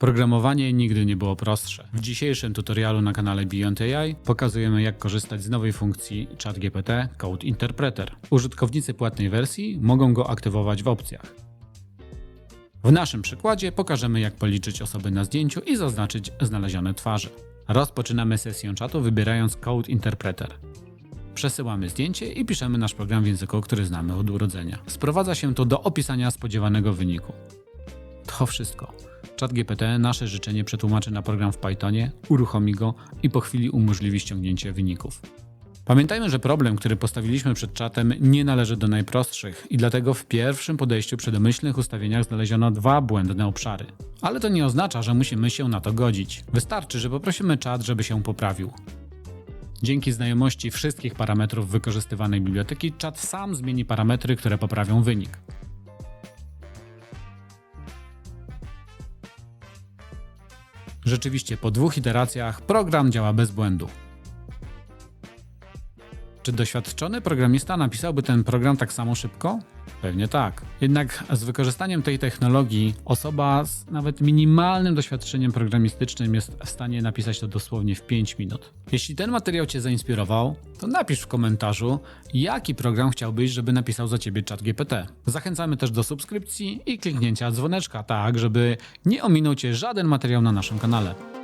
Programowanie nigdy nie było prostsze. W dzisiejszym tutorialu na kanale Beyond AI pokazujemy jak korzystać z nowej funkcji ChatGPT Code Interpreter. Użytkownicy płatnej wersji mogą go aktywować w opcjach. W naszym przykładzie pokażemy jak policzyć osoby na zdjęciu i zaznaczyć znalezione twarze. Rozpoczynamy sesję czatu wybierając Code Interpreter. Przesyłamy zdjęcie i piszemy nasz program w języku, który znamy od urodzenia. Sprowadza się to do opisania spodziewanego wyniku. To wszystko. ChatGPT nasze życzenie przetłumaczy na program w Pythonie, uruchomi go i po chwili umożliwi ściągnięcie wyników. Pamiętajmy, że problem, który postawiliśmy przed czatem, nie należy do najprostszych i dlatego w pierwszym podejściu przy domyślnych ustawieniach znaleziono dwa błędne obszary. Ale to nie oznacza, że musimy się na to godzić. Wystarczy, że poprosimy czat, żeby się poprawił. Dzięki znajomości wszystkich parametrów wykorzystywanej biblioteki, czat sam zmieni parametry, które poprawią wynik. Rzeczywiście, po dwóch iteracjach program działa bez błędu. Czy doświadczony programista napisałby ten program tak samo szybko? Pewnie tak. Jednak z wykorzystaniem tej technologii osoba z nawet minimalnym doświadczeniem programistycznym jest w stanie napisać to dosłownie w 5 minut. Jeśli ten materiał Cię zainspirował, to napisz w komentarzu, jaki program chciałbyś, żeby napisał za Ciebie ChatGPT. Zachęcamy też do subskrypcji i kliknięcia dzwoneczka, tak żeby nie ominął Cię żaden materiał na naszym kanale.